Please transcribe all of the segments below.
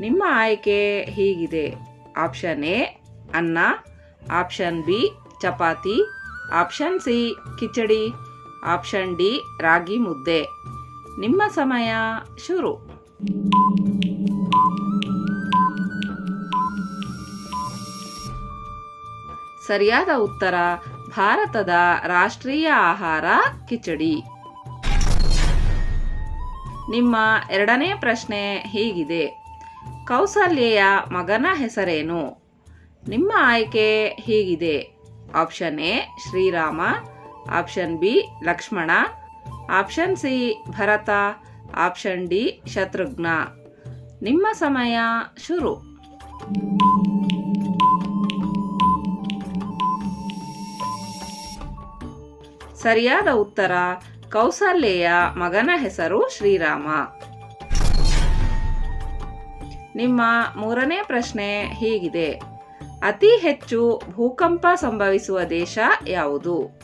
ನಿಮ್ಮ ಆಯ್ಕೆ ಹೀಗಿದೆ. ಆಪ್ಷನ್ ಎ, ಅನ್ನ. Option B, chapati. Option C, khichdi. Option D, ragi mudde. ನಿಮ್ಮ ಸಮಯ ಶುರು. ಸರಿಯಾದ ಉತ್ತರ, ಭಾರತದ ರಾಷ್ಟ್ರೀಯ ಆಹಾರ ಕಿಚಡಿ. ನಿಮ್ಮ ಎರಡನೇ ಪ್ರಶ್ನೆ ಹೀಗಿದೆ. ಕೌಸಲ್ಯೆಯ ಮಗನ ಹೆಸರೇನು? ನಿಮ್ಮ ಆಯ್ಕೆ ಹೀಗಿದೆ. Option A, Shrirama. Option B, Lakshmana. Option C, Bharata. Option D, Shatrughna. ನಿಮ್ಮ ಸಮಯ ಶುರು. ಸರಿಯಾದ ಉತ್ತರ, ಕೌಸಲ್ಯೆಯ ಮಗನ ಹೆಸರು ಶ್ರೀರಾಮ. ನಿಮ್ಮ ಮೂರನೇ ಪ್ರಶ್ನೆ ಹೀಗಿದೆ. ಅತಿ ಹೆಚ್ಚು ಭೂಕಂಪ ಸಂಭವಿಸುವ ದೇಶ ಯಾವುದು?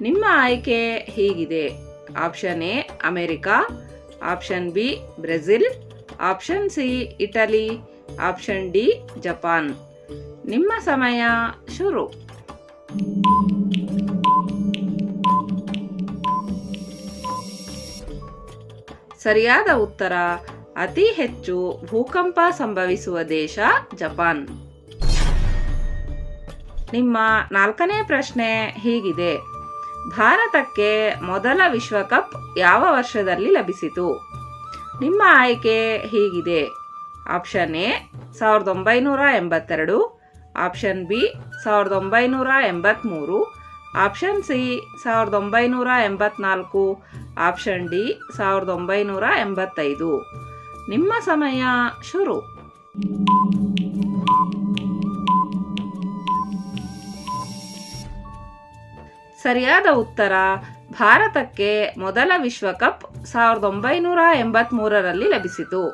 ನಿಮ್ಮ ಆಯ್ಕೆ ಹೀಗಿದೆ. Option A, America. Option B, Brazil. Option C, Italy. Option D, Japan. ನಿಮ್ಮ ಸಮಯ ಶುರು. ಸರಿಯಾದ ಉತ್ತರ ಅತಿ ಹೆಚ್ಚು ಭೂಕಂಪ ಸಂಭವಿಸುವ ದೇಶ ಜಪಾನ್. ನಿಮ್ಮ ನಾಲ್ಕನೇ ಪ್ರಶ್ನೆ ಹೀಗಿದೆ. ಭಾರತಕ್ಕೆ ಮೊದಲ ವಿಶ್ವಕಪ್ ಯಾವ ವರ್ಷದಲ್ಲಿ ಲಭಿಸಿತು? ನಿಮ್ಮ ಆಯ್ಕೆ ಹೀಗಿದೆ. ಆಪ್ಷನ್ ಎ, ಸಾವಿರದ ಒಂಬೈನೂರ ಎಂಬತ್ತೆರಡು. ಆಪ್ಷನ್ ಬಿ, ಸಾವಿರದ ಒಂಬೈನೂರ ಎಂಬತ್ತ್ಮೂರು ಆಪ್ಷನ್ ಸಿ, ಸಾವಿರದ ಒಂಬೈನೂರ ಎಂಬತ್ನಾಲ್ಕು. ಆಪ್ಷನ್ ಡಿ, ಸಾವಿರದ ಒಂಬೈನೂರ ಎಂಬತ್ತೈದು. ನಿಮ್ಮ ಸಮಯ ಶುರು. ಸರಿಯಾದ ಉತ್ತರ, ಭಾರತಕ್ಕೆ ಮೊದಲ ವಿಶ್ವಕಪ್ ಸಾವಿರದ ಒಂಬೈನೂರ ಎಂಬತ್ಮೂರರಲ್ಲಿ ಲಭಿಸಿತು.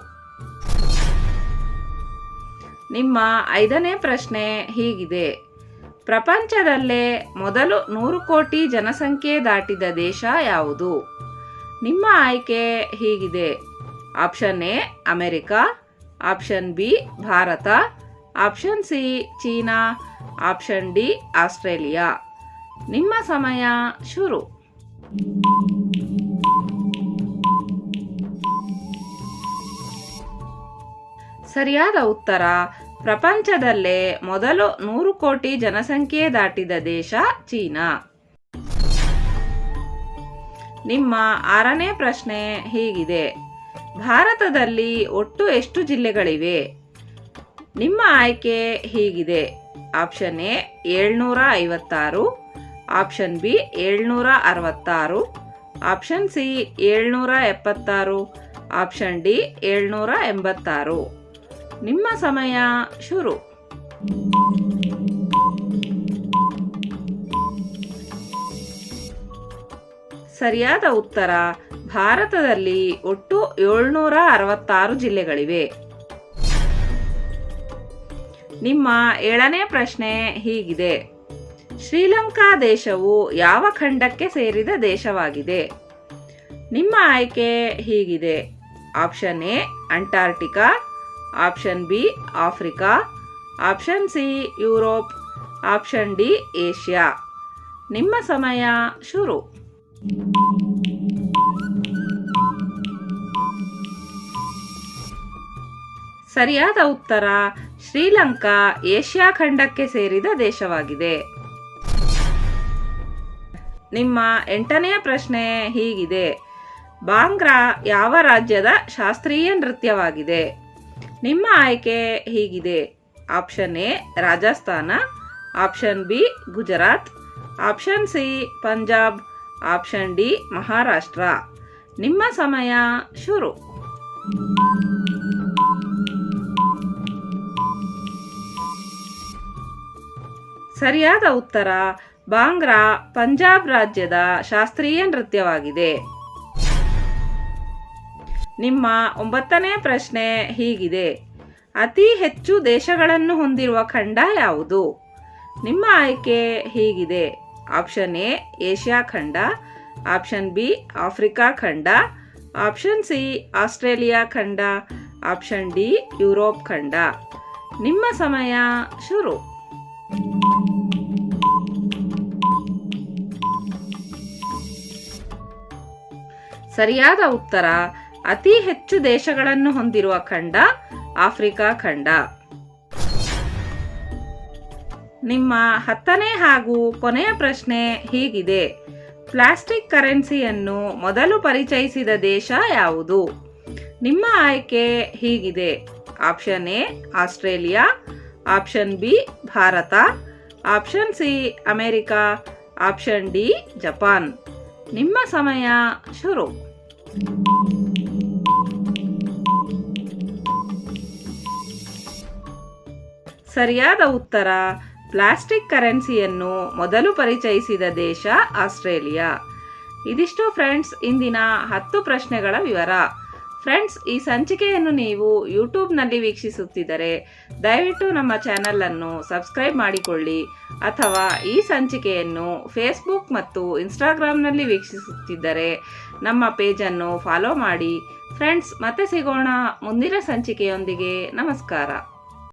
ನಿಮ್ಮ ಐದನೇ ಪ್ರಶ್ನೆ ಹೀಗಿದೆ. ಪ್ರಪಂಚದಲ್ಲೇ ಮೊದಲು ನೂರು ಕೋಟಿ ಜನಸಂಖ್ಯೆ ದಾಟಿದ ದೇಶ ಯಾವುದು? ನಿಮ್ಮ ಆಯ್ಕೆ ಹೀಗಿದೆ. Option A, America. Option B, Bharat. Option C, China. Option D, Australia. ನಿಮ್ಮ ಸಮಯ ಶುರು. ಸರಿಯಾದ ಉತ್ತರ. ಪ್ರಪಂಚದಲ್ಲೇ ಮೊದಲು ನೂರು ಕೋಟಿ ಜನಸಂಖ್ಯೆ ದಾಟಿದ ದೇಶ ಚೀನಾ. ನಿಮ್ಮ ಆರನೇ ಪ್ರಶ್ನೆ ಹೀಗಿದೆ. ಭಾರತದಲ್ಲಿ ಒಟ್ಟು ಎಷ್ಟು ಜಿಲ್ಲೆಗಳಿವೆ? ನಿಮ್ಮ ಆಯ್ಕೆ ಹೀಗಿದೆ. ಆಪ್ಷನ್ ಎ ಏಳ್ನೂರ ಐವತ್ತಾರು ಆಪ್ಷನ್ ಬಿ ಏಳ್ನೂರ ಅರವತ್ತಾರು ಆಪ್ಷನ್ ಸಿ ಏಳ್ನೂರ ಎಪ್ಪತ್ತಾರು ಆಪ್ಷನ್ ಡಿ ಏಳ್ನೂರ ಎಂಬತ್ತಾರು ನಿಮ್ಮ ಸಮಯ ಶುರು. ಸರಿಯಾದ ಉತ್ತರ ಭಾರತದಲ್ಲಿ ಒಟ್ಟು ಏಳ್ನೂರ ಅರವತ್ತಾರು ಜಿಲ್ಲೆಗಳಿವೆ. ನಿಮ್ಮ ಏಳನೇ ಪ್ರಶ್ನೆ ಹೀಗಿದೆ. ಶ್ರೀಲಂಕಾ ದೇಶವು ಯಾವ ಖಂಡಕ್ಕೆ ಸೇರಿದ ದೇಶವಾಗಿದೆ? ನಿಮ್ಮ ಆಯ್ಕೆ ಹೀಗಿದೆ. Option A Antarctica option B, Africa. Option C, Europe. Option D, Asia. ನಿಮ್ಮ ಸಮಯ ಶುರು. ಸರಿಯಾದ ಉತ್ತರ ಶ್ರೀಲಂಕಾ ಏಷ್ಯಾ ಖಂಡಕ್ಕೆ ಸೇರಿದ ದೇಶವಾಗಿದೆ. ನಿಮ್ಮ ಎಂಟನೆಯ ಪ್ರಶ್ನೆ ಹೀಗಿದೆ. ಬಾಂಗ್ರಾ ಯಾವ ರಾಜ್ಯದ ಶಾಸ್ತ್ರೀಯ ನೃತ್ಯವಾಗಿದೆ? ನಿಮ್ಮ ಆಯ್ಕೆ ಹೀಗಿದೆ. Option A, Rajasthan. Option B, Gujarat. Option C, Punjab. Option D, Maharashtra. ನಿಮ್ಮ ಸಮಯ ಶುರು. ಸರಿಯಾದ ಉತ್ತರ ಬಾಂಗ್ರಾ, ಪಂಜಾಬ್ ರಾಜ್ಯದ ಶಾಸ್ತ್ರೀಯ ನೃತ್ಯವಾಗಿದೆ. ನಿಮ್ಮ ಒಂಬತ್ತನೇ ಪ್ರಶ್ನೆ ಹೀಗಿದೆ. ಅತಿ ಹೆಚ್ಚು ದೇಶಗಳನ್ನು ಹೊಂದಿರುವ ಖಂಡ ಯಾವುದು? ನಿಮ್ಮ ಆಯ್ಕೆ ಹೀಗಿದೆ. ಆಪ್ಷನ್ ಎ, ಏಷ್ಯಾ ಖಂಡ, ಆಪ್ಷನ್ ಬಿ, ಆಫ್ರಿಕಾ ಖಂಡ, ಆಪ್ಷನ್ ಸಿ, ಆಸ್ಟ್ರೇಲಿಯಾ ಖಂಡ, ಆಪ್ಷನ್ ಡಿ, ಯುರೋಪ್ ಖಂಡ. ನಿಮ್ಮ ಸಮಯ ಶುರು. ಸರಿಯಾದ ಉತ್ತರ, ಅತಿ ಹೆಚ್ಚು ದೇಶಗಳನ್ನು ಹೊಂದಿರುವ ಖಂಡ, ಆಫ್ರಿಕಾ ಖಂಡ. ನಿಮ್ಮ ಹತ್ತನೇ ಹಾಗೂ ಕೊನೆಯ ಪ್ರಶ್ನೆ ಹೀಗಿದೆ. ಪ್ಲಾಸ್ಟಿಕ್ ಕರೆನ್ಸಿಯನ್ನು ಮೊದಲು ಪರಿಚಯಿಸಿದ ದೇಶ ಯಾವುದು? ನಿಮ್ಮ ಆಯ್ಕೆ ಹೀಗಿದೆ. Option A, Australia. Option B, Bharat. Option C, America. Option D, Japan. ನಿಮ್ಮ ಸಮಯ ಶುರು. ಸರಿಯಾದ ಉತ್ತರ, ಪ್ಲಾಸ್ಟಿಕ್ ಕರೆನ್ಸಿಯನ್ನು ಮೊದಲು ಪರಿಚಯಿಸಿದ ದೇಶ ಆಸ್ಟ್ರೇಲಿಯಾ. ಇದಿಷ್ಟು ಫ್ರೆಂಡ್ಸ್ ಇಂದಿನ ಹತ್ತು ಪ್ರಶ್ನೆಗಳ ವಿವರ. ಫ್ರೆಂಡ್ಸ್ ಈ ಸಂಚಿಕೆಯನ್ನು ನೀವು ಯೂಟ್ಯೂಬ್ನಲ್ಲಿ ವೀಕ್ಷಿಸುತ್ತಿದ್ದರೆ ದಯವಿಟ್ಟು ನಮ್ಮ ಚಾನಲನ್ನು ಸಬ್ಸ್ಕ್ರೈಬ್ ಮಾಡಿಕೊಳ್ಳಿ ಅಥವಾ ಈ ಸಂಚಿಕೆಯನ್ನು ಫೇಸ್ಬುಕ್ ಮತ್ತು ಇನ್ಸ್ಟಾಗ್ರಾಮ್ನಲ್ಲಿ ವೀಕ್ಷಿಸುತ್ತಿದ್ದರೆ ನಮ್ಮ ಪೇಜನ್ನು ಫಾಲೋ ಮಾಡಿ. ಫ್ರೆಂಡ್ಸ್ ಮತ್ತೆ ಸಿಗೋಣ ಮುಂದಿನ ಸಂಚಿಕೆಯೊಂದಿಗೆ. ನಮಸ್ಕಾರ.